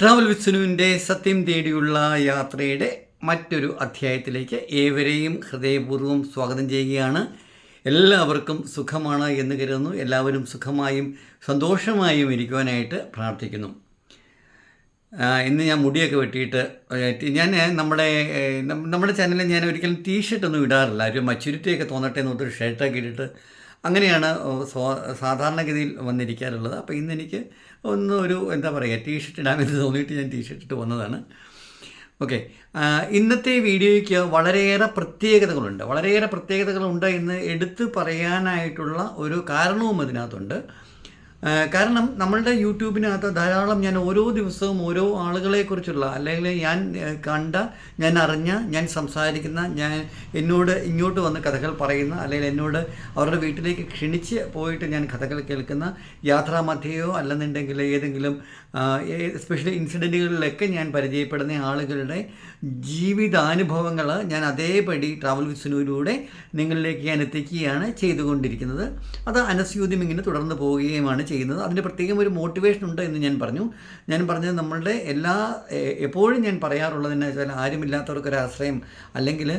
Travel with വിസ്നുവിന്റെ സത്യം തേടിയുള്ള യാത്രയുടെ മറ്റൊരു അധ്യായത്തിലേക്ക് ഏവരെയും ഹൃദയപൂർവം സ്വാഗതം ചെയ്യുകയാണ്. എല്ലാവർക്കും സുഖമാണ് എന്ന് കരുതുന്നു. എല്ലാവരും സുഖമായും സന്തോഷമായും ഇരിക്കുവാനായിട്ട് പ്രാർത്ഥിക്കുന്നു. ഇന്ന് ഞാൻ മുടിയൊക്കെ വെട്ടിയിട്ട് ഞാൻ നമ്മുടെ നമ്മുടെ ചാനലിൽ ഞാൻ ഒരിക്കലും ടീഷർട്ട് ഒന്നും ഇടാറില്ല. ഒരു മച്ചുരിറ്റിയൊക്കെ തോന്നട്ടെ എന്ന് പറഞ്ഞിട്ട് ഷർട്ടൊക്കെ ഇട്ടിട്ട് അങ്ങനെയാണ് സാധാരണഗതിയിൽ വന്നിരിക്കാറുള്ളത്. അപ്പോൾ ഇന്ന് എനിക്ക് ഒന്ന് ഒരു എന്താ പറയുക ടീഷർട്ട് ഇടാമെന്ന് തോന്നിയിട്ട് ഞാൻ ടീഷർട്ട് ഇട്ട് വന്നതാണ്. ഓക്കെ. ഇന്നത്തെ വീഡിയോയ്ക്ക് വളരെയേറെ പ്രത്യേകതകളുണ്ട്. വളരെയേറെ പ്രത്യേകതകളുണ്ട് എന്ന് എടുത്തു പറയാനായിട്ടുള്ള ഒരു കാരണവും അതിനകത്തുണ്ട്. കാരണം നമ്മളുടെ യൂട്യൂബിനകത്ത് ധാരാളം ഞാൻ ഓരോ ദിവസവും ഓരോ ആളുകളെക്കുറിച്ചുള്ള അല്ലെങ്കിൽ ഞാൻ കണ്ട ഞാൻ അറിഞ്ഞ ഞാൻ സംസാരിക്കുന്ന ഞാൻ എന്നോട് ഇങ്ങോട്ട് വന്ന് കഥകൾ പറയുന്ന അല്ലെങ്കിൽ എന്നോട് അവരുടെ വീട്ടിലേക്ക് ക്ഷണിച്ച് പോയിട്ട് ഞാൻ കഥകൾ കേൾക്കുന്ന യാത്രാമധ്യയോ അല്ലെന്നുണ്ടെങ്കിൽ ഏതെങ്കിലും എസ്പെഷ്യലി ഇൻസിഡന്റുകളിലൊക്കെ ഞാൻ പരിചയപ്പെടുന്ന ആളുകളുടെ ജീവിതാനുഭവങ്ങൾ ഞാൻ അതേപടി ട്രാവൽ വിസിനൂരിലൂടെ നിങ്ങളിലേക്ക് ഞാൻ എത്തിക്കുകയാണ് ചെയ്തുകൊണ്ടിരിക്കുന്നത്. അത് അനസ്യൂദ്യം ഇങ്ങനെ തുടർന്ന് പോവുകയുമാണ് ചെയ്യുന്നത്. അതിന് പ്രത്യേകം ഒരു മോട്ടിവേഷൻ ഉണ്ട് എന്ന് ഞാൻ പറഞ്ഞു. ഞാൻ പറഞ്ഞത് നമ്മളുടെ എല്ലാ എപ്പോഴും ഞാൻ പറയാറുള്ളതെന്ന് വെച്ചാൽ ആരുമില്ലാത്തവർക്കൊരു ആശ്രയം അല്ലെങ്കിൽ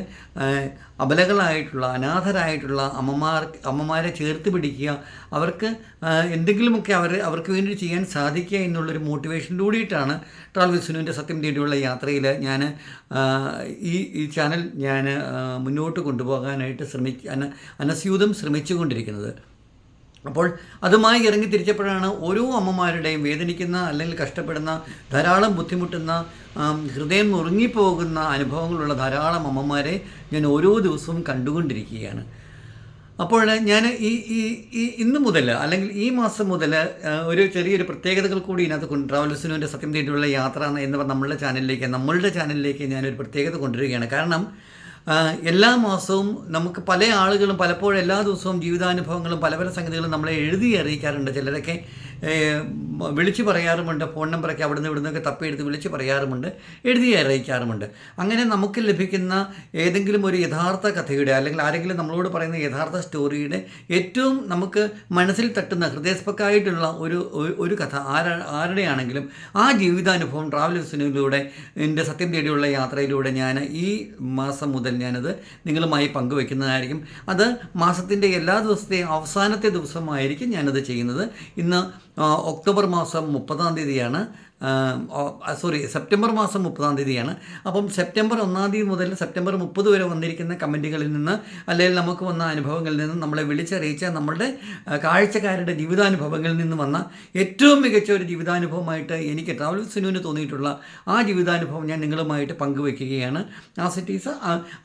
അബലകളായിട്ടുള്ള അനാഥരായിട്ടുള്ള അമ്മമാർ അമ്മമാരെ ചേർത്ത് പിടിക്കുക. അവർക്ക് എന്തെങ്കിലുമൊക്കെ അവർ അവർക്ക് വേണ്ടി ചെയ്യാൻ സാധിക്കുക എന്നുള്ളൊരു മോട്ടിവേഷനിലൂടെയിട്ടാണ് ട്രാവൽ വിസ്നുവിന്റെ സത്യം തേടിയുള്ള യാത്രയിൽ ഞാൻ ഈ ഈ ചാനൽ ഞാൻ മുന്നോട്ട് കൊണ്ടുപോകാനായിട്ട് ശ്രമിക്കാൻ അന അനസ്യൂതം ശ്രമിച്ചുകൊണ്ടിരിക്കുന്നത്. അപ്പോൾ അതുമായി ഇറങ്ങി തിരിച്ചപ്പോഴാണ് ഓരോ അമ്മമാരുടെയും വേദനിക്കുന്ന അല്ലെങ്കിൽ കഷ്ടപ്പെടുന്ന ധാരാളം ബുദ്ധിമുട്ടുന്ന ഹൃദയം നുറുങ്ങിപ്പോകുന്ന അനുഭവങ്ങളുള്ള ധാരാളം അമ്മമാരെ ഞാൻ ഓരോ ദിവസവും കണ്ടുകൊണ്ടിരിക്കുകയാണ്. അപ്പോൾ ഞാൻ ഈ ഈ ഇന്ന് മുതൽ അല്ലെങ്കിൽ ഈ മാസം മുതൽ ഒരു ചെറിയൊരു പ്രത്യേകതകൾ കൂടി ഇതിനകത്ത് കൊണ്ട് ട്രാവൽസിനുവിന്റെ സത്യം തേടിയുള്ള യാത്ര എന്ന് പറഞ്ഞ നമ്മളുടെ ചാനലിലേക്ക് നമ്മളുടെ ചാനലിലേക്ക് ഞാനൊരു പ്രത്യേകത കൊണ്ടുവരികയാണ്. കാരണം എല്ലാ മാസവും നമുക്ക് പല ആളുകളും പലപ്പോഴും എല്ലാ ദിവസവും ജീവിതാനുഭവങ്ങളും പല പല സംഗതികളും നമ്മളെ എഴുതി അറിയിക്കാറുണ്ട് ചിലരൊക്കെ. വിളിച്ചു പറയാറുമുണ്ട് ഫോൺ നമ്പറൊക്കെ അവിടുന്ന് ഇവിടുന്നൊക്കെ തപ്പിയെടുത്ത് വിളിച്ച് പറയാറുമുണ്ട് എഴുതി അറിയിക്കാറുമുണ്ട്. അങ്ങനെ നമുക്ക് ലഭിക്കുന്ന ഏതെങ്കിലും ഒരു യഥാർത്ഥ കഥയുടെ അല്ലെങ്കിൽ ആരെങ്കിലും നമ്മളോട് പറയുന്ന യഥാർത്ഥ സ്റ്റോറിയുടെ ഏറ്റവും നമുക്ക് മനസ്സിൽ തട്ടുന്ന ഹൃദയസ്പക്കായിട്ടുള്ള ഒരു ഒരു- കഥ ആരാ ആരുടെയാണെങ്കിലും ആ ജീവിതാനുഭവം ട്രാവലേഴ്സിനിലൂടെ എന്റെ സത്യം തേടിയുള്ള യാത്രയിലൂടെ ഞാൻ ഈ മാസം മുതൽ ഞാനത് നിങ്ങളുമായി പങ്കുവെക്കുന്നതായിരിക്കും. അത് മാസത്തിന്റെ എല്ലാ ദിവസത്തെയും അവസാനത്തെ ദിവസമായിരിക്കും ഞാനത് ചെയ്യുന്നത്. ഇന്ന് ഒക്ടോബർ മാസം മുപ്പതാം തീയതിയാണ് സോറി സെപ്റ്റംബർ മാസം മുപ്പതാം തീയതിയാണ്. അപ്പം സെപ്റ്റംബർ ഒന്നാം തീയതി മുതൽ സെപ്റ്റംബർ മുപ്പത് വരെ വന്നിരിക്കുന്ന കമന്റുകളിൽ നിന്ന് അല്ലെങ്കിൽ നമുക്ക് വന്ന അനുഭവങ്ങളിൽ നിന്ന് നമ്മളെ വിളിച്ചറിയിച്ച നമ്മളുടെ കാഴ്ചക്കാരുടെ ജീവിതാനുഭവങ്ങളിൽ നിന്ന് വന്ന ഏറ്റവും മികച്ച ഒരു ജീവിതാനുഭവമായിട്ട് എനിക്ക് ട്രാവൽ സിനുവിന് തോന്നിയിട്ടുള്ള ആ ജീവിതാനുഭവം ഞാൻ നിങ്ങളുമായിട്ട് പങ്കുവെക്കുകയാണ്. സിറ്റീസ്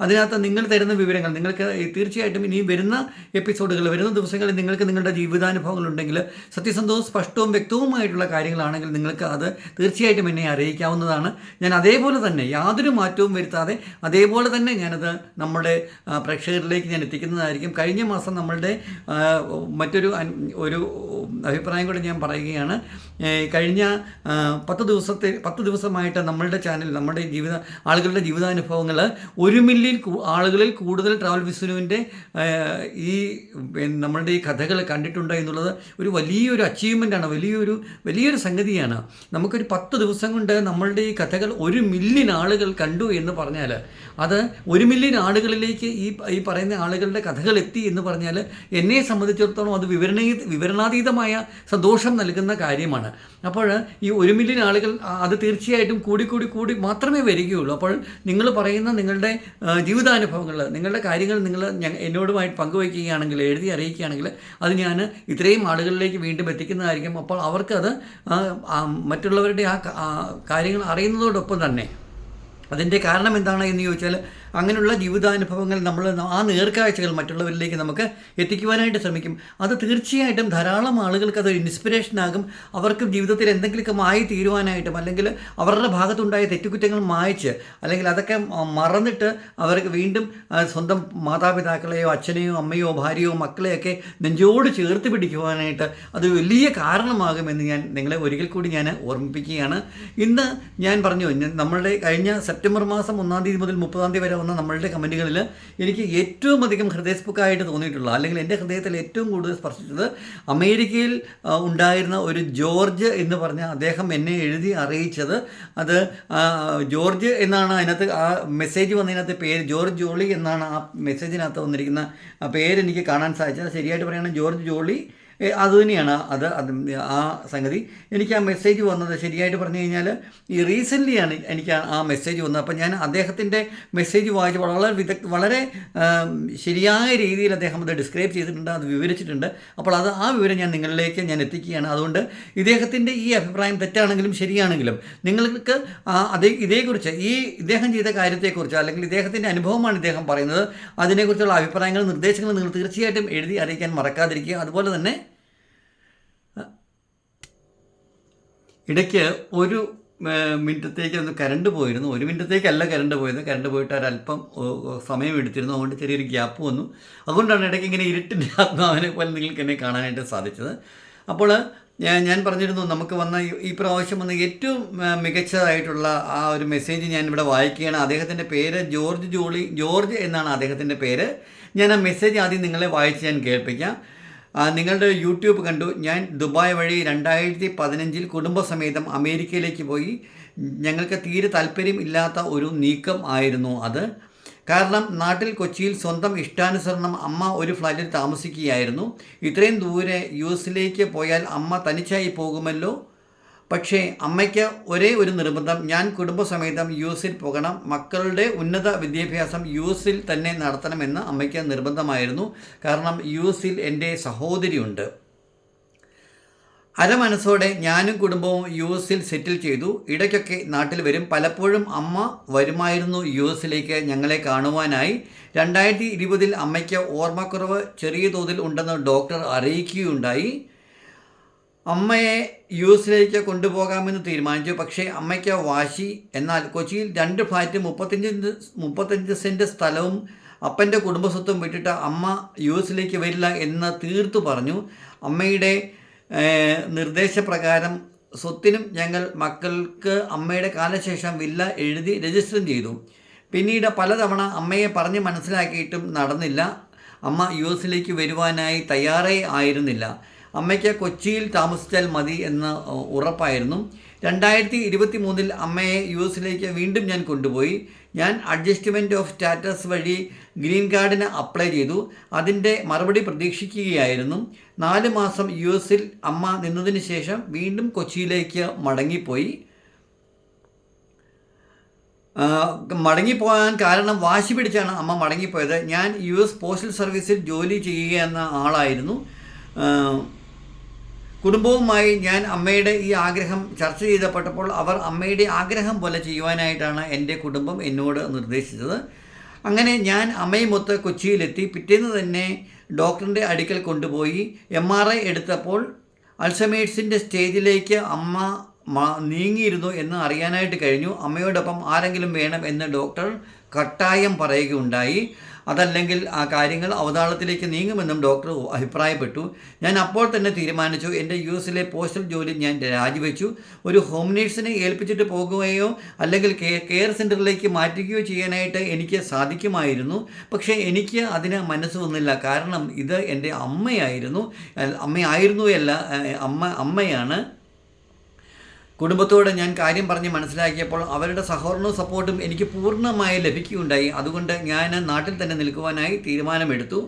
അതിനകത്ത് നിങ്ങൾ തരുന്ന വിവരങ്ങൾ നിങ്ങൾക്ക് തീർച്ചയായിട്ടും ഇനി വരുന്ന എപ്പിസോഡുകൾ വരുന്ന ദിവസങ്ങളിൽ നിങ്ങൾക്ക് നിങ്ങളുടെ ജീവിതാനുഭവങ്ങളുണ്ടെങ്കിൽ സത്യസന്ധവും സ്പഷ്ടവും വ്യക്തവുമായിട്ടുള്ള കാര്യങ്ങളാണെങ്കിൽ നിങ്ങൾക്ക് അത് തീർച്ചയായിട്ടും എന്നെ അറിയിക്കാവുന്നതാണ്. ഞാൻ അതേപോലെ തന്നെ യാതൊരു മാറ്റവും വരുത്താതെ അതേപോലെ തന്നെ ഞാനത് നമ്മുടെ പ്രേക്ഷകരിലേക്ക് ഞാൻ എത്തിക്കുന്നതായിരിക്കും. കഴിഞ്ഞ മാസം നമ്മളുടെ മറ്റൊരു ഒരു അഭിപ്രായം കൂടെ ഞാൻ പറയുകയാണ്. കഴിഞ്ഞ പത്ത് ദിവസത്തെ പത്ത് ദിവസമായിട്ട് നമ്മളുടെ ചാനൽ നമ്മുടെ ജീവിത ആളുകളുടെ ജീവിതാനുഭവങ്ങൾ ഒരു മില്യൺ കൂ- ആളുകളിൽ കൂടുതൽ ട്രാവൽ വിസ്നുവിന്റെ ഈ നമ്മളുടെ ഈ കഥകൾ കണ്ടിട്ടുണ്ട് എന്നുള്ളത് ഒരു വലിയൊരു അച്ചീവ്മെന്റാണ് വലിയൊരു വലിയൊരു സംഗതിയാണ്. നമുക്കൊരു പത്ത് ദിവസം കൊണ്ട് നമ്മളുടെ ഈ കഥകൾ ഒരു മില്യൺ ആളുകൾ കണ്ടു എന്ന് പറഞ്ഞാൽ അത് ഒരു മില്യൺ ആളുകളിലേക്ക് ഈ ഈ പറയുന്ന ആളുകളുടെ കഥകൾ എത്തി എന്ന് പറഞ്ഞാൽ എന്നെ സംബന്ധിച്ചിടത്തോളം അത് വിവരണീ വിവരണാതീതമായ സന്തോഷം നൽകുന്ന കാര്യമാണ്. അപ്പോൾ ഈ ഒരു മില്യൺ ആളുകൾ അത് തീർച്ചയായിട്ടും കൂടി കൂടി കൂടി മാത്രമേ വരികയുള്ളൂ. അപ്പോൾ നിങ്ങൾ പറയുന്ന നിങ്ങളുടെ ജീവിതാനുഭവങ്ങൾ നിങ്ങളുടെ കാര്യങ്ങൾ നിങ്ങൾ എന്നോടുമായിട്ട് പങ്കുവയ്ക്കുകയാണെങ്കിൽ എഴുതി അറിയിക്കുകയാണെങ്കിൽ അത് ഞാൻ ഇത്രയും ആളുകളിലേക്ക് വീണ്ടും എത്തിക്കുന്നതായിരിക്കും. അപ്പോൾ അവർക്കത് മറ്റുള്ളവരുടെ ആ കാര്യങ്ങൾ അറിയുന്നതോടൊപ്പം തന്നെ അതിന്റെ കാരണം എന്താണ് എന്ന് ചോദിച്ചാൽ അങ്ങനെയുള്ള ജീവിതാനുഭവങ്ങൾ നമ്മൾ ആ നേർക്കാഴ്ചകൾ മറ്റുള്ളവരിലേക്ക് നമുക്ക് എത്തിക്കുവാനായിട്ട് ശ്രമിക്കും. അത് തീർച്ചയായിട്ടും ധാരാളം ആളുകൾക്ക് അതൊരു ഇൻസ്പിറേഷനാകും അവർക്ക് ജീവിതത്തിൽ എന്തെങ്കിലുമൊക്കെ മായി തീരുവാനായിട്ടും അല്ലെങ്കിൽ അവരുടെ ഭാഗത്തുണ്ടായ തെറ്റുകുറ്റങ്ങൾ മായച്ച് അല്ലെങ്കിൽ അതൊക്കെ മറന്നിട്ട് അവർക്ക് വീണ്ടും സ്വന്തം മാതാപിതാക്കളെയോ അച്ഛനെയോ അമ്മയോ ഭാര്യയോ മക്കളെയൊക്കെ നെഞ്ചോട് ചേർത്ത് പിടിക്കുവാനായിട്ട് അത് വലിയ കാരണമാകുമെന്ന് ഞാൻ നിങ്ങളെ ഒരിക്കൽ കൂടി ഞാൻ ഓർമ്മിപ്പിക്കുകയാണ്. ഇന്ന് ഞാൻ പറഞ്ഞു നമ്മളുടെ കഴിഞ്ഞ സെപ്റ്റംബർ മാസം ഒന്നാം തീയതി മുതൽ മുപ്പതാം തീയതി വരെ വന്ന നമ്മളുടെ കമന്റുകളിൽ എനിക്ക് ഏറ്റവും അധികം ഹൃദയസ്പുക്കായിട്ട് തോന്നിയിട്ടുള്ള അല്ലെങ്കിൽ എന്റെ ഹൃദയത്തിൽ ഏറ്റവും കൂടുതൽ സ്പർശിച്ചത് അമേരിക്കയിൽ ഉണ്ടായിരുന്ന ഒരു ജോർജ് എന്ന് പറഞ്ഞ അദ്ദേഹം എന്നെ എഴുതി അറിയിച്ചത്. അത് ജോർജ് എന്നാണ് അതിനകത്ത് ആ മെസ്സേജ് വന്നതിനകത്ത് പേര് ജോർജ് ജോളി എന്നാണ് ആ മെസ്സേജിനകത്ത് വന്നിരിക്കുന്ന പേര് എനിക്ക് കാണാൻ സാധിച്ചത്. ശരിയായിട്ട് പറയുകയാണെങ്കിൽ ജോർജ് ജോളി ഏ, അത് അത് ആ സംഗതി. എനിക്ക് ആ മെസ്സേജ് വന്നത് ശരിയായിട്ട് പറഞ്ഞു കഴിഞ്ഞാൽ ഈ റീസെന്റ്ലിയാണ് എനിക്ക് ആ- മെസ്സേജ് വന്നത്. അപ്പോൾ ഞാൻ അദ്ദേഹത്തിന്റെ മെസ്സേജ് വായിച്ച് വളരെ വിദഗ്ധ വളരെ ശരിയായ രീതിയിൽ അദ്ദേഹം അത് ഡിസ്ക്രൈബ് ചെയ്തിട്ടുണ്ട് അത് വിവരിച്ചിട്ടുണ്ട്. അപ്പോൾ അത് ആ വിവരം ഞാൻ നിങ്ങളിലേക്ക് ഞാൻ എത്തിക്കുകയാണ്. അതുകൊണ്ട് ഇദ്ദേഹത്തിന്റെ ഈ അഭിപ്രായം തെറ്റാണെങ്കിലും ശരിയാണെങ്കിലും നിങ്ങൾക്ക് അതേ ഇതേക്കുറിച്ച് ഈ ഇദ്ദേഹം ചെയ്ത കാര്യത്തെക്കുറിച്ച് അല്ലെങ്കിൽ ഇദ്ദേഹത്തിന്റെ അനുഭവമാണ് ഇദ്ദേഹം പറയുന്നത് അതിനെക്കുറിച്ചുള്ള അഭിപ്രായങ്ങളും നിർദ്ദേശങ്ങളും നിങ്ങൾ തീർച്ചയായിട്ടും എഴുതി അറിയിക്കാൻ മറക്കാതിരിക്കുക. അതുപോലെ തന്നെ ഇടയ്ക്ക് ഒരു മിനിറ്റത്തേക്ക് ഒന്ന് കരണ്ട് പോയിരുന്നു. ഒരു മിനിറ്റത്തേക്കല്ല കരണ്ട് പോയത്. കരണ്ട് പോയിട്ട് ഒരല്പം സമയം എടുത്തിരുന്നു. അതുകൊണ്ട് ചെറിയൊരു ഗ്യാപ്പ് വന്നു. അതുകൊണ്ടാണ് ഇടയ്ക്ക് ഇങ്ങനെ ഇരുട്ടിന്റെ ആത്മാവിനെ പോലെ നിങ്ങൾക്ക് എന്നെ കാണാനായിട്ട് സാധിച്ചത്. അപ്പോൾ ഞാൻ പറഞ്ഞിരുന്നു നമുക്ക് വന്ന ഈ- പ്രാവശ്യം വന്ന ഏറ്റവും മികച്ചതായിട്ടുള്ള ആ ഒരു മെസ്സേജ് ഞാൻ ഇവിടെ വായിക്കുകയാണ്. അദ്ദേഹത്തിന്റെ പേര് ജോർജ് ജോളി ജോർജ് എന്നാണ് അദ്ദേഹത്തിന്റെ പേര്. ഞാൻ ആ മെസ്സേജ് ആദ്യം നിങ്ങളെ വായിച്ച് ഞാൻ കേൾപ്പിക്കാം. നിങ്ങളുടെ യൂട്യൂബ് കണ്ടു. ഞാൻ ദുബായ് വഴി രണ്ടായിരത്തി പതിനഞ്ചിൽ കുടുംബസമേതം അമേരിക്കയിലേക്ക് പോയി. ഞങ്ങൾക്ക് തീരെ താല്പര്യം ഇല്ലാത്ത ഒരു നീക്കം ആയിരുന്നു അത്. കാരണം നാട്ടിൽ കൊച്ചിയിൽ സ്വന്തം ഇഷ്ടാനുസരണം അമ്മ ഒരു ഫ്ലാറ്റിൽ താമസിക്കുകയായിരുന്നു. ഇത്രയും ദൂരെ യു എസിലേക്ക് പോയാൽ അമ്മ തനിച്ചായി പോകുമല്ലോ. പക്ഷേ അമ്മയ്ക്ക് ഒരേ ഒരു നിർബന്ധം. ഞാൻ കുടുംബസമേതം യു എസിൽ പോകണം. മക്കളുടെ ഉന്നത വിദ്യാഭ്യാസം യു എസിൽ തന്നെ നടത്തണമെന്ന് അമ്മയ്ക്ക് നിർബന്ധമായിരുന്നു. കാരണം യു എസിൽ എന്റെ സഹോദരിയുണ്ട്. അരമനസ്സോടെ ഞാനും കുടുംബവും യു എസിൽ സെറ്റിൽ ചെയ്തു. ഇടയ്ക്കൊക്കെ നാട്ടിൽ വരും. പലപ്പോഴും അമ്മ വരുമായിരുന്നു യു എസിലേക്ക് ഞങ്ങളെ കാണുവാനായി. രണ്ടായിരത്തി ഇരുപതിൽ അമ്മയ്ക്ക് ഓർമ്മക്കുറവ് ചെറിയ തോതിൽ ഉണ്ടെന്ന് ഡോക്ടർ അറിയിക്കുകയുണ്ടായി. അമ്മയെ യു എസിലേക്ക് കൊണ്ടുപോകാമെന്ന് തീരുമാനിച്ചു. പക്ഷേ അമ്മയ്ക്ക് വാശി. എന്നാൽ കൊച്ചിയിൽ രണ്ട് ഫ്ലാറ്റ് മുപ്പത്തഞ്ച് മുപ്പത്തഞ്ച് സെന്റ് സ്ഥലവും അപ്പന്റെ കുടുംബസ്വത്തും വിട്ടിട്ട് അമ്മ യു എസിലേക്ക് വരില്ല എന്ന് തീർത്തു പറഞ്ഞു. അമ്മയുടെ നിർദ്ദേശപ്രകാരം സ്വത്തിനും ഞങ്ങൾ മക്കൾക്ക് അമ്മയുടെ കാലശേഷം വില്ല എഴുതി രജിസ്റ്ററും ചെയ്തു. പിന്നീട് പലതവണ അമ്മയെ പറഞ്ഞ് മനസ്സിലാക്കിയിട്ടും നടന്നില്ല. അമ്മ യു എസിലേക്ക് വരുവാനായി തയ്യാറേ ആയിരുന്നില്ല. അമ്മയ്ക്ക് കൊച്ചിയിൽ താമസിച്ചാൽ മതി എന്ന് ഉറപ്പായിരുന്നു. രണ്ടായിരത്തി ഇരുപത്തി മൂന്നിൽ അമ്മയെ യു എസിലേക്ക് വീണ്ടും ഞാൻ കൊണ്ടുപോയി. ഞാൻ അഡ്ജസ്റ്റ്മെന്റ് ഓഫ് സ്റ്റാറ്റസ് വഴി ഗ്രീൻ കാർഡിന് അപ്ലൈ ചെയ്തു. അതിന്റെ മറുപടി പ്രതീക്ഷിക്കുകയായിരുന്നു. നാല് മാസം യു എസിൽ അമ്മ നിന്നതിന് ശേഷം വീണ്ടും കൊച്ചിയിലേക്ക് മടങ്ങിപ്പോയി. മടങ്ങിപ്പോകാൻ കാരണം വാശി പിടിച്ചാണ് അമ്മ മടങ്ങിപ്പോയത്. ഞാൻ യു എസ് പോസ്റ്റൽ സർവീസിൽ ജോലി ചെയ്യുക എന്ന ആളായിരുന്നു കുടുംബവുമായി ഞാൻ അമ്മയുടെ ഈ ആഗ്രഹം ചർച്ച ചെയ്തപ്പെട്ടപ്പോൾ അവർ അമ്മയുടെ ആഗ്രഹം പോലെ ചെയ്യുവാനായിട്ടാണ് എന്റെ കുടുംബം എന്നോട് നിർദ്ദേശിച്ചത്. അങ്ങനെ ഞാൻ അമ്മയുമൊത്ത് കൊച്ചിയിലെത്തി. പിറ്റേന്ന് തന്നെ ഡോക്ടറിന്റെ അടുക്കൽ കൊണ്ടുപോയി. എം ആർ ഐ എടുത്തപ്പോൾ അൾസമേഴ്സിന്റെ സ്റ്റേജിലേക്ക് അമ്മ നീങ്ങിയിരുന്നു എന്ന് അറിയാനായിട്ട് കഴിഞ്ഞു. അമ്മയോടൊപ്പം ആരെങ്കിലും വേണം എന്ന് ഡോക്ടർ കട്ടായം പറയുകയുണ്ടായി. അതല്ലെങ്കിൽ ആ കാര്യങ്ങൾ അവതാളത്തിലേക്ക് നീങ്ങുമെന്നും ഡോക്ടർ അഭിപ്രായപ്പെട്ടു. ഞാൻ അപ്പോൾ തന്നെ തീരുമാനിച്ചു. എന്റെ യു എസിലെ പോസ്റ്റൽ ജോലി ഞാൻ രാജിവെച്ചു. ഒരു ഹോം നേഴ്സിനെ ഏൽപ്പിച്ചിട്ട് പോകുകയോ അല്ലെങ്കിൽ കെയർ സെന്ററിലേക്ക് മാറ്റുകയോ ചെയ്യാനായിട്ട് എനിക്ക് സാധിക്കുമായിരുന്നു. പക്ഷേ എനിക്ക് അതിന് മനസ്സ് വന്നില്ല. കാരണം ഇത് എന്റെ അമ്മയായിരുന്നു. അമ്മയായിരുന്നു അല്ല അമ്മ അമ്മയാണ്. കുടുംബത്തോട് ഞാൻ കാര്യം പറഞ്ഞ് മനസ്സിലാക്കിയപ്പോൾ അവരുടെ സഹകരണവും സപ്പോർട്ടും എനിക്ക് പൂർണമായി ലഭിക്കുകയുണ്ടായി. അതുകൊണ്ട് ഞാൻ നാട്ടിൽ തന്നെ നിൽക്കുവാനായി തീരുമാനമെടുത്തു.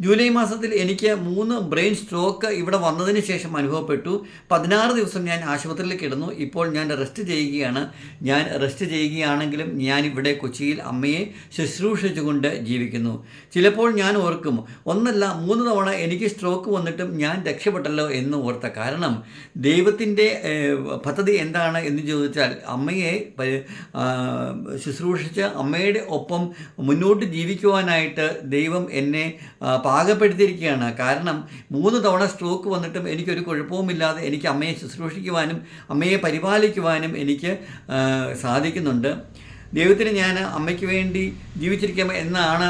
ജൂലൈ മാസത്തിൽ എനിക്ക് മൂന്ന് ബ്രെയിൻ സ്ട്രോക്ക് ഇവിടെ വന്നതിന് ശേഷം അനുഭവപ്പെട്ടു. പതിനാറ് ദിവസം ഞാൻ ആശുപത്രിയിൽ കിടന്നു. ഇപ്പോൾ ഞാൻ റെസ്റ്റ് ചെയ്യുകയാണ്. ഞാൻ റെസ്റ്റ് ചെയ്യുകയാണെങ്കിലും ഞാൻ ഇവിടെ കൊച്ചിയിൽ അമ്മയെ ശുശ്രൂഷിച്ചുകൊണ്ട് ജീവിക്കുന്നു. ചിലപ്പോൾ ഞാൻ ഓർക്കും ഒന്നല്ല മൂന്ന് തവണ എനിക്ക് സ്ട്രോക്ക് വന്നിട്ടും ഞാൻ രക്ഷപ്പെട്ടല്ലോ എന്ന് ഓർത്ത കാരണം ദൈവത്തിന്റെ പദ്ധതി എന്താണ് എന്ന് ചോദിച്ചാൽ അമ്മയെ ശുശ്രൂഷിച്ച് അമ്മയുടെ ഒപ്പം മുന്നോട്ട് ജീവിക്കുവാനായിട്ട് ദൈവം എന്നെ പാകപ്പെടുത്തിയിരിക്കുകയാണ്. കാരണം മൂന്ന് തവണ സ്ട്രോക്ക് വന്നിട്ടും എനിക്കൊരു കുഴപ്പവുമില്ലാതെ എനിക്ക് അമ്മയെ ശുശ്രൂഷിക്കുവാനും അമ്മയെ പരിപാലിക്കുവാനും എനിക്ക് സാധിക്കുന്നുണ്ട്. ദൈവത്തിന് ഞാൻ അമ്മയ്ക്ക് വേണ്ടി ജീവിച്ചിരിക്കാം എന്നാണ്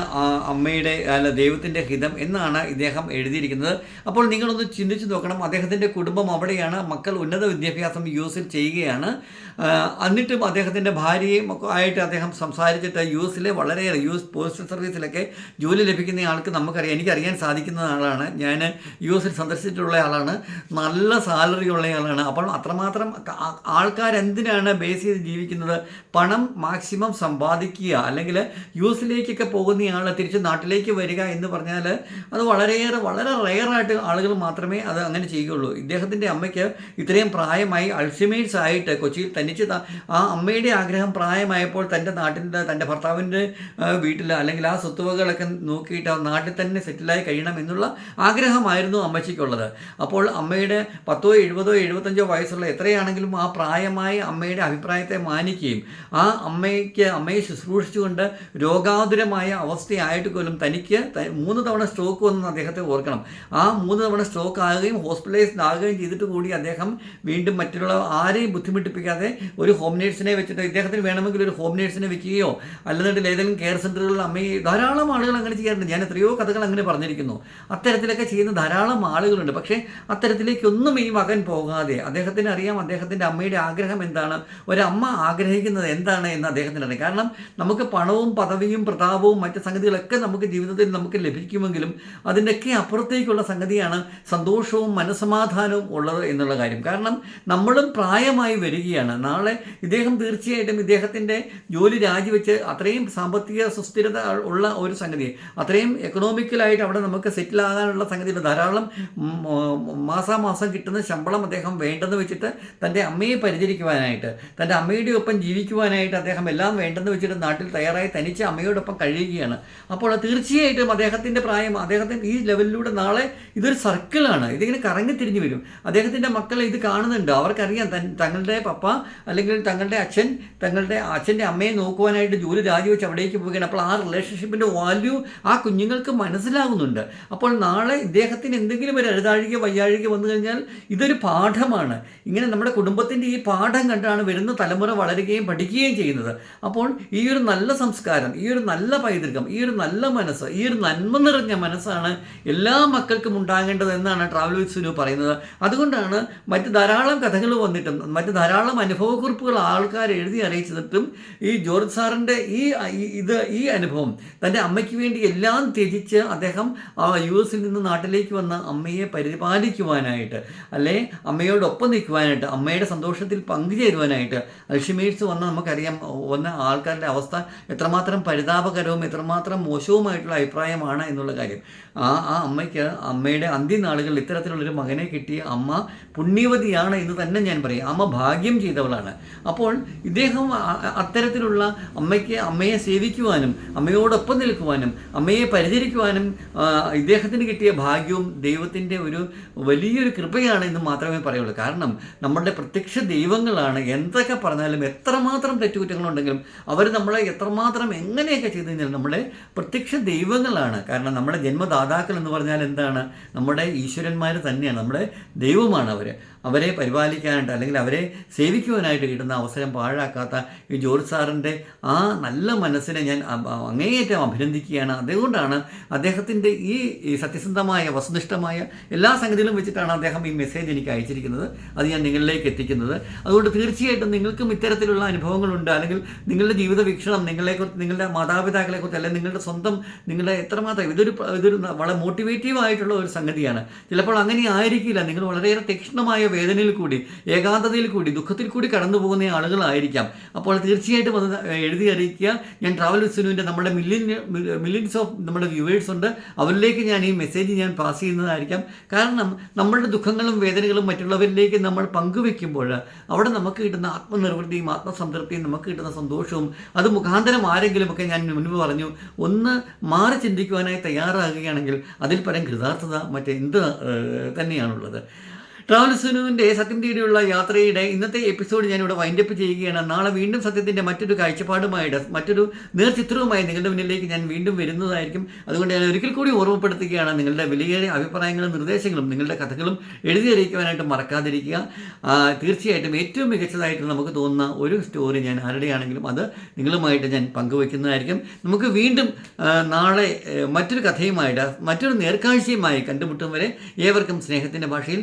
അമ്മയുടെ അല്ല ദൈവത്തിന്റെ ഹിതം എന്നാണ് ഇദ്ദേഹം എഴുതിയിരിക്കുന്നത്. അപ്പോൾ നിങ്ങളൊന്ന് ചിന്തിച്ചു നോക്കണം. അദ്ദേഹത്തിന്റെ കുടുംബം അവിടെയാണ്. മക്കൾ ഉന്നത വിദ്യാഭ്യാസം യു എസിൽ ചെയ്യുകയാണ് എന്നിട്ടും അദ്ദേഹത്തിന്റെ ഭാര്യയും ഒക്കെ ആയിട്ട് അദ്ദേഹം സംസാരിച്ചിട്ട് യു എസിലെ വളരെയേറെ യു എസ് പോസ്റ്റൽ സർവീസിലൊക്കെ ജോലി ലഭിക്കുന്ന ആൾക്ക് നമുക്കറിയാം. എനിക്കറിയാൻ സാധിക്കുന്ന ആളാണ്. ഞാൻ യു എസിൽ സന്ദർശിച്ചിട്ടുള്ള ആളാണ്. നല്ല സാലറി ഉള്ള ആളാണ്. അപ്പോൾ അത്രമാത്രം ആൾക്കാരെന്തിനാണ് ബേസ് ചെയ്ത് ജീവിക്കുന്നത്? പണം മാക്സിമം സമ്പാദിക്കുക അല്ലെങ്കിൽ യു എസിലേക്കൊക്കെ പോകുന്ന ആൾ തിരിച്ച് നാട്ടിലേക്ക് വരിക എന്ന് പറഞ്ഞാൽ അത് വളരെയേറെ വളരെ റെയറായിട്ട് ആളുകൾ മാത്രമേ അത് അങ്ങനെ ചെയ്യുകയുള്ളൂ. ഇദ്ദേഹത്തിന്റെ അമ്മയ്ക്ക് ഇത്രയും പ്രായമായി അൾസിമേറ്റ്സ് ആയിട്ട് കൊച്ചിയിൽ തനിച്ച് ആ അമ്മയുടെ ആഗ്രഹം പ്രായമായപ്പോൾ തന്റെ നാട്ടിന്റെ തന്റെ ഭർത്താവിന്റെ വീട്ടിൽ അല്ലെങ്കിൽ ആ സ്വത്തുവകളൊക്കെ നോക്കിയിട്ട് ആ നാട്ടിൽ തന്നെ സെറ്റിലായി കഴിയണം എന്നുള്ള ആഗ്രഹമായിരുന്നു അമ്മച്ചിക്കുള്ളത്. അപ്പോൾ അമ്മയുടെ പത്തോ എഴുപതോ എഴുപത്തഞ്ചോ വയസ്സുള്ള എത്രയാണെങ്കിലും ആ പ്രായമായ അമ്മയുടെ അഭിപ്രായത്തെ മാനിക്കുകയും ആ അമ്മയ്ക്ക് അമ്മയെ ശുശ്രൂഷിച്ചുകൊണ്ട് രോഗാതുരമായ അവസ്ഥയായിട്ട് പോലും തനിക്ക് മൂന്ന് തവണ സ്ട്രോക്ക് വന്നെന്ന് അദ്ദേഹത്തെ ഓർക്കണം. ആ മൂന്ന് തവണ സ്ട്രോക്ക് ആകുകയും ഹോസ്പിറ്റലൈസ്ഡ് ആകുകയും ചെയ്തിട്ട് കൂടി അദ്ദേഹം വീണ്ടും മറ്റുള്ള ആരെയും ബുദ്ധിമുട്ടിപ്പിക്കാതെ ഒരു ഹോം നേഴ്സിനെ വെച്ചിട്ട് ഇദ്ദേഹത്തിന് വേണമെങ്കിൽ ഒരു ഹോം നേഴ്സിനെ വെക്കുകയോ അല്ലെന്നുണ്ടെങ്കിൽ ഏതെങ്കിലും കെയർ സെന്ററുകളിൽ അമ്മയെ ധാരാളം ആളുകൾ അങ്ങനെ ചെയ്യാറുണ്ട്. ഞാൻ എത്രയോ കഥകൾ അങ്ങനെ പറഞ്ഞിരിക്കുന്നു. അത്തരത്തിലൊക്കെ ചെയ്യുന്ന ധാരാളം ആളുകളുണ്ട്. പക്ഷേ അത്തരത്തിലേക്കൊന്നും ഈ മകൻ പോകാതെ അദ്ദേഹത്തിന് അറിയാം അദ്ദേഹത്തിന്റെ അമ്മയുടെ ആഗ്രഹം എന്താണ്? ഒരമ്മ ആഗ്രഹിക്കുന്നത് എന്താണ് എന്ന് അദ്ദേഹത്തിന് അറിയാം കാരണം നമുക്ക് പണവും പദവിയും പ്രതാപവും മറ്റ് സംഗതികളൊക്കെ നമുക്ക് ജീവിതത്തിൽ നമുക്ക് ലഭിക്കുമെങ്കിലും അതിന്റെയൊക്കെ അപ്പുറത്തേക്കുള്ള സംഗതിയാണ് സന്തോഷവും മനസമാധാനവും ഉള്ളത് എന്നുള്ള കാര്യം. കാരണം നമ്മളും പ്രായമായി വരികയാണ്. നാളെ ഇദ്ദേഹം തീർച്ചയായിട്ടും ഇദ്ദേഹത്തിന്റെ ജോലി രാജിവെച്ച് അത്രയും സാമ്പത്തിക സുസ്ഥിരത ഉള്ള ഒരു സംഗതി അത്രയും എക്കണോമിക്കലായിട്ട് അവിടെ നമുക്ക് സെറ്റിൽ ആകാനുള്ള സംഗതി ധാരാളം മാസാമാസം കിട്ടുന്ന ശമ്പളം അദ്ദേഹം വേണ്ടെന്ന് വെച്ചിട്ട് തന്റെ അമ്മയെ പരിചരിക്കുവാനായിട്ട് തന്റെ അമ്മയുടെ ഒപ്പം ജീവിക്കുവാനായിട്ട് അദ്ദേഹം എല്ലാം വേണ്ടെന്ന് വെച്ചിട്ട് നാട്ടിൽ തയ്യാറായി തനിച്ച് അമ്മയോടൊപ്പം കഴിയുകയാണ്. അപ്പോൾ തീർച്ചയായിട്ടും അദ്ദേഹത്തിന്റെ പ്രായം അദ്ദേഹത്തിന് ഈ ലെവലിലൂടെ നാളെ ഇതൊരു സർക്കിളാണ്. ഇതിങ്ങനെ കറങ്ങി തിരിഞ്ഞു വരും. അദ്ദേഹത്തിന്റെ മക്കൾ ഇത് കാണുന്നുണ്ട്. അവർക്കറിയാം തങ്ങളുടെ പപ്പ അല്ലെങ്കിൽ തങ്ങളുടെ അച്ഛൻ തങ്ങളുടെ അച്ഛന്റെ അമ്മയെ നോക്കുവാനായിട്ട് ജോലി രാജിവെച്ച് അവിടേക്ക് പോവുകയാണ്. അപ്പോൾ ആ റിലേഷൻഷിപ്പിന്റെ വാല്യൂ ആ കുഞ്ഞുങ്ങൾക്ക് മനസ്സിലാകുന്നുണ്ട് അപ്പോൾ നാളെ ഇദ്ദേഹത്തിന് എന്തെങ്കിലും ഒരു എഴുതാഴിക വയ്യാഴിക വന്നു കഴിഞ്ഞാൽ ഇതൊരു പാഠമാണ്. ഇങ്ങനെ നമ്മുടെ കുടുംബത്തിന്റെ ഈ പാഠം കണ്ടാണ് വരുന്ന തലമുറ വളരുകയും പഠിക്കുകയും ചെയ്യുന്നത്. അപ്പോൾ ഈ ഒരു നല്ല സംസ്കാരം ഈ ഒരു നല്ല പൈതൃകം ഈ ഒരു നല്ല മനസ്സ് ഈ ഒരു നന്മ നിറഞ്ഞ മനസ്സാണ് എല്ലാ മക്കൾക്കും ഉണ്ടാകേണ്ടത് എന്നാണ് ട്രാവൽ വിത്ത് സുനു പറയുന്നത്. അതുകൊണ്ടാണ് മറ്റ് ധാരാളം കഥകൾ വന്നിട്ടും മറ്റ് ധാരാളം അനുഭവക്കുറിപ്പുകൾ ആൾക്കാർ എഴുതി അറിയിച്ചിട്ടും ഈ ജോർജ് സാറിന്റെ ഈ ഇത് ഈ അനുഭവം. തന്റെ അമ്മയ്ക്ക് വേണ്ടി എല്ലാം ത്യജിച്ച് അദ്ദേഹം യു എസിൽ നിന്ന് നാട്ടിലേക്ക് വന്ന അമ്മയെ പരിപാലിക്കുവാനായിട്ട് അല്ലെ അമ്മയോടൊപ്പം നിൽക്കുവാനായിട്ട് അമ്മയുടെ സന്തോഷത്തിൽ പങ്കുചേരുവാനായിട്ട് അൽഷിമേഴ്സ് വന്ന നമുക്കറിയാം വന്ന ആൾക്കാരുടെ അവസ്ഥ എത്രമാത്രം പരിതാപകരവും എത്രമാത്രം മോശവുമായിട്ടുള്ള അഭിപ്രായമാണ് എന്നുള്ള കാര്യം. ആ ആ അമ്മയ്ക്ക് അമ്മയുടെ അന്ത്യനാളുകളിൽ ഇത്തരത്തിലുള്ളൊരു മകനെ കിട്ടിയ അമ്മ പുണ്യവതിയാണ് എന്ന് തന്നെ ഞാൻ പറയും. അമ്മ ഭാഗ്യം ചെയ്തവളാണ്. അപ്പോൾ ഇദ്ദേഹം അത്തരത്തിലുള്ള അമ്മയ്ക്ക് അമ്മയെ സേവിക്കുവാനും അമ്മയോടൊപ്പം നിൽക്കുവാനും അമ്മയെ പരിചരിക്കുവാനും ഇദ്ദേഹത്തിന് കിട്ടിയ ഭാഗ്യവും ദൈവത്തിന്റെ ഒരു വലിയൊരു കൃപയാണ് എന്ന് മാത്രമേ പറയുള്ളൂ. കാരണം നമ്മളുടെ പ്രത്യക്ഷ ദൈവങ്ങളാണ് എന്തൊക്കെ പറഞ്ഞാലും എത്രമാത്രം തെറ്റുകുറ്റങ്ങളുണ്ടെങ്കിലും അവർ നമ്മളെ എത്രമാത്രം എങ്ങനെയൊക്കെ ചെയ്തു കഴിഞ്ഞാൽ നമ്മളെ പ്രത്യക്ഷ ദൈവങ്ങളാണ്. കാരണം നമ്മുടെ ജന്മദാതാക്കൾ എന്ന് പറഞ്ഞാൽ എന്താണ്? നമ്മുടെ ഈശ്വരന്മാർ തന്നെയാണ്. നമ്മുടെ ദൈവമാണ് അവർ അവരെ പരിപാലിക്കാനായിട്ട് അല്ലെങ്കിൽ അവരെ സേവിക്കുവാനായിട്ട് കിട്ടുന്ന അവസരം പാഴാക്കാത്ത ഈ ജോർജ് സാറിന്റെ ആ നല്ല മനസ്സിനെ ഞാൻ അങ്ങേയറ്റം അഭിനന്ദിക്കുകയാണ്. അതുകൊണ്ടാണ് അദ്ദേഹത്തിന്റെ ഈ സത്യസന്ധമായ വസ്തുനിഷ്ഠമായ എല്ലാ സംഗതികളും വെച്ചിട്ടാണ് അദ്ദേഹം ഈ മെസ്സേജ് എനിക്ക് അയച്ചിരിക്കുന്നത്. അത് ഞാൻ നിങ്ങളിലേക്ക് എത്തിക്കുന്നത്. അതുകൊണ്ട് തീർച്ചയായിട്ടും നിങ്ങൾക്കും ഇത്തരത്തിലുള്ള അനുഭവങ്ങളുണ്ട്. അല്ലെങ്കിൽ നിങ്ങളുടെ ജീവിത വീക്ഷണം നിങ്ങളെക്കുറിച്ച് നിങ്ങളുടെ മാതാപിതാക്കളെക്കുറിച്ച് അല്ലെങ്കിൽ നിങ്ങളുടെ സ്വന്തം നിങ്ങളുടെ എത്രമാത്രം ഇതൊരു ഇതൊരു വളരെ മോട്ടിവേറ്റീവ് ആയിട്ടുള്ള ഒരു സംഗതിയാണ്. ചിലപ്പോൾ അങ്ങനെ ആയിരിക്കില്ല. നിങ്ങൾ വളരെയേറെ തീക്ഷ്ണമായ വേദനയിൽ കൂടി ഏകാന്തതയിൽ കൂടി ദുഃഖത്തിൽ കൂടി കടന്നു പോകുന്ന ആളുകളായിരിക്കാം. അപ്പോൾ തീർച്ചയായിട്ടും അത് എഴുതി അറിയിക്കുക. ഞാൻ ട്രാവൽ വിസുനുവിന്റെ നമ്മുടെ മില്യൻ മില്യൻസ് ഓഫ് നമ്മുടെ വ്യൂവേഴ്സ് ഉണ്ട്. അവരിലേക്ക് ഞാൻ ഈ മെസ്സേജ് ഞാൻ പാസ് ചെയ്യുന്നതായിരിക്കാം. കാരണം നമ്മളുടെ ദുഃഖങ്ങളും വേദനകളും മറ്റുള്ളവരിലേക്ക് നമ്മൾ പങ്കുവെക്കുമ്പോൾ അവിടെ നമുക്ക് കിട്ടുന്ന ആത്മനിർവൃത്തിയും ആത്മസംതൃപ്തിയും നമുക്ക് കിട്ടുന്ന സന്തോഷവും അത് മുഖാന്തരം ആരെങ്കിലുമൊക്കെ ഞാൻ മുൻപ് പറഞ്ഞു ഒന്ന് മാറി ചിന്തിക്കുവാനായി തയ്യാറാകുകയാണെങ്കിൽ അതിൽ പരം കൃതാർത്ഥത മറ്റെന്ത് തന്നെയാണുള്ളത്. ട്രാവൽ സുനുവിന്റെ സത്യം തേടിയുള്ള യാത്രയുടെ ഇന്നത്തെ എപ്പിസോഡ് ഞാനിവിടെ വൈൻഡപ്പ് ചെയ്യുകയാണ്. നാളെ വീണ്ടും സത്യത്തിന്റെ മറ്റൊരു കാഴ്ചപ്പാടുമായിട്ട് മറ്റൊരു നേർചിത്രവുമായി നിങ്ങളുടെ മുന്നിലേക്ക് ഞാൻ വീണ്ടും വരുന്നതായിരിക്കും. അതുകൊണ്ട് ഞാൻ ഒരിക്കൽ കൂടി ഓർമ്മപ്പെടുത്തുകയാണ് നിങ്ങളുടെ വിലയേറിയ അഭിപ്രായങ്ങളും നിർദ്ദേശങ്ങളും നിങ്ങളുടെ കഥകളും എഴുതി അറിയിക്കുവാനായിട്ട് മറക്കാതിരിക്കുക. തീർച്ചയായിട്ടും ഏറ്റവും മികച്ചതായിട്ട് നമുക്ക് തോന്നുന്ന ഒരു സ്റ്റോറി ഞാൻ ആരുടെയാണെങ്കിലും അത് നിങ്ങളുമായിട്ട് ഞാൻ പങ്കുവയ്ക്കുന്നതായിരിക്കും. നമുക്ക് വീണ്ടും നാളെ മറ്റൊരു കഥയുമായിട്ട് മറ്റൊരു നേർക്കാഴ്ചയുമായി കണ്ടുമുട്ടും വരെ ഏവർക്കും സ്നേഹത്തിന്റെ ഭാഷയിൽ